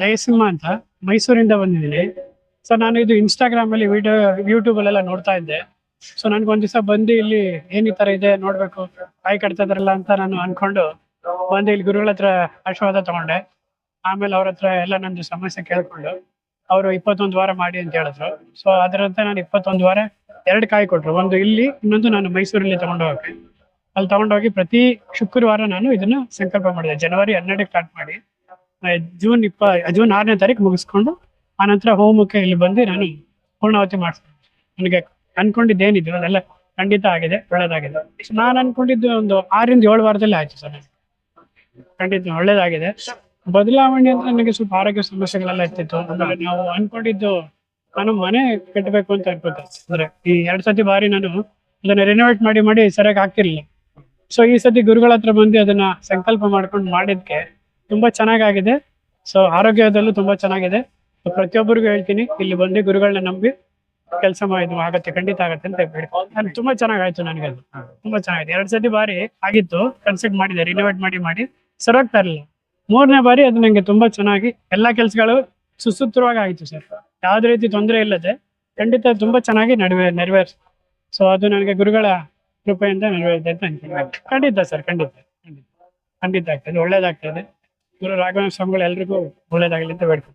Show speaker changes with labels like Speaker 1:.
Speaker 1: ಜಯಸಿಂಹ ಅಂತ ಮೈಸೂರಿಂದ ಬಂದಿದ್ದೀನಿ. ಸೊ ನಾನು ಇದು ಇನ್ಸ್ಟಾಗ್ರಾಮ್ ಅಲ್ಲಿ ವಿಡಿಯೋ ಯೂಟ್ಯೂಬ್ ಅಲ್ಲೆಲ್ಲ ನೋಡ್ತಾ ಇದ್ದೆ. ಸೊ ನನ್ಗೆ ಒಂದ್ ದಿವಸ ಬಂದು ಇಲ್ಲಿ ಏನ್ ಈ ತರ ಇದೆ ನೋಡ್ಬೇಕು, ಕಾಯಿ ಕಟ್ತಾ ಇದ್ರಲ್ಲ ಅಂತ ನಾನು ಅನ್ಕೊಂಡು ಬಂದು ಇಲ್ಲಿ ಗುರುಗಳ ಹತ್ರ ಆಶೀರ್ವಾದ ತಗೊಂಡೆ. ಆಮೇಲೆ ಅವ್ರ ಹತ್ರ ಎಲ್ಲ ನಂದು ಸಮಸ್ಯೆ ಕೇಳ್ಕೊಂಡು ಅವರು ಇಪ್ಪತ್ತೊಂದು ವಾರ ಮಾಡಿ ಅಂತ ಹೇಳಿದ್ರು. ಸೊ ಅದರಂತೆ ನಾನು ಇಪ್ಪತ್ತೊಂದು ವಾರ ಎರಡು ಕಾಯಿ ಕೊಟ್ರು. ಒಂದು ಇಲ್ಲಿ, ಇನ್ನೊಂದು ನಾನು ಮೈಸೂರಲ್ಲಿ ತಗೊಂಡೋಗಕ್ಕೆ ಅಲ್ಲಿ ತಗೊಂಡೋಗಿ ಪ್ರತಿ ಶುಕ್ರವಾರ ನಾನು ಇದನ್ನ ಸಂಕಲ್ಪ ಮಾಡಿದೆ. ಜನವರಿ ಹನ್ನೆರಡಕ್ಕೆ ಸ್ಟಾರ್ಟ್ ಮಾಡಿ. ಜೂನ್ ಇಪ್ಪ ಜೂನ್ ಆರನೇ ತಾರೀಕು ಮುಗಿಸ್ಕೊಂಡು ಆನಂತರ ಹೋಮಕ್ಕೆ ಇಲ್ಲಿ ಬಂದು ನಾನು ಪೂರ್ಣಾವತಿ ಮಾಡಿಸ್ತೀನಿ. ನನಗೆ ಅನ್ಕೊಂಡಿದ್ದೇನಿದ್ದು ಅದೆಲ್ಲ ಖಂಡಿತ ಆಗಿದೆ, ಒಳ್ಳೇದಾಗಿದೆ. ನಾನು ಅನ್ಕೊಂಡಿದ್ದು ಒಂದು ಆರಿಂದ ಏಳು ವಾರದಲ್ಲಿ ಆಯ್ತು ಸರ್. ಖಂಡಿತ ಒಳ್ಳೇದಾಗಿದೆ. ಬದಲಾವಣೆ ಅಂದ್ರೆ ನನಗೆ ಸ್ವಲ್ಪ ಆರೋಗ್ಯ ಸಮಸ್ಯೆಗಳೆಲ್ಲ ಇರ್ತಿತ್ತು. ನಾವು ಅನ್ಕೊಂಡಿದ್ದು ನಾನು ಮನೆ ಕಟ್ಟಬೇಕು ಅಂತ ಅನ್ಕೋತೆ ಅಂದ್ರೆ ಈ ಎರಡ್ ಸತಿ ಬಾರಿ ನಾನು ಅದನ್ನ ರಿನೋವೇಟ್ ಮಾಡಿ ಮಾಡಿ ಸರಿಯಾಗಿ ಆಗ್ತಿರ್ಲಿಲ್ಲ ಸೊ ಈ ಸತಿ ಗುರುಗಳ ಹತ್ರ ಬಂದು ಅದನ್ನ ಸಂಕಲ್ಪ ಮಾಡ್ಕೊಂಡು ಮಾಡಿದ್ಕೆ ತುಂಬಾ ಚೆನ್ನಾಗಾಗಿದೆ. ಸೊ ಆರೋಗ್ಯದಲ್ಲೂ ತುಂಬಾ ಚೆನ್ನಾಗಿದೆ. ಪ್ರತಿಯೊಬ್ಬರಿಗೂ ಹೇಳ್ತೀನಿ, ಇಲ್ಲಿ ಬಂದು ಗುರುಗಳನ್ನ ನಂಬಿ ಕೆಲಸ ಇದು ಆಗತ್ತೆ, ಖಂಡಿತ ಆಗತ್ತೆ ಅಂತ ಹೇಳ್ಬಿಟ್ಟು ತುಂಬಾ ಚೆನ್ನಾಗಾಯ್ತು ನನಗೆ ಅದು. ತುಂಬಾ ಚೆನ್ನಾಗಿದೆ. ಎರಡ್ ಸತಿ ಬಾರಿ ಆಗಿತ್ತು ಕನ್ಸಲ್ಟ್ ಮಾಡಿದೆ ರಿನೋವೇಟ್ ಮಾಡಿ ಮಾಡಿ. ಸರೋಗ್ತಾ ಇರಲಿಲ್ಲ. ಮೂರನೇ ಬಾರಿ ಅದು ನಂಗೆ ತುಂಬಾ ಚೆನ್ನಾಗಿ, ಎಲ್ಲಾ ಕೆಲಸಗಳು ಸುಸೂತ್ರವಾಗಿ ಆಯ್ತು ಸರ್. ಯಾವ್ದೇ ರೀತಿ ತೊಂದರೆ ಇಲ್ಲದೆ, ಖಂಡಿತ ತುಂಬಾ ಚೆನ್ನಾಗಿ ನಡುವೆ ನೆರವೇರ್ ಸೊ ಅದು ನನಗೆ ಗುರುಗಳ ಕೃಪೆಯಿಂದ ನೆರವೇರಿದೆ ಅಂತ ಖಂಡಿತ ಸರ್ ಖಂಡಿತ ಖಂಡಿತ. ಖಂಡಿತ ಆಗ್ತದೆ, ಒಳ್ಳೇದಾಗ್ತದೆ. ಗುರು ರಾಘವೇಂದ್ರ ಸ್ವಾಮಿಗಳು ಎಲ್ರಿಗೂ ಒಳ್ಳೇದಾಗಲಿ ಅಂತ ಬೇಡ್ಕೊಂಡು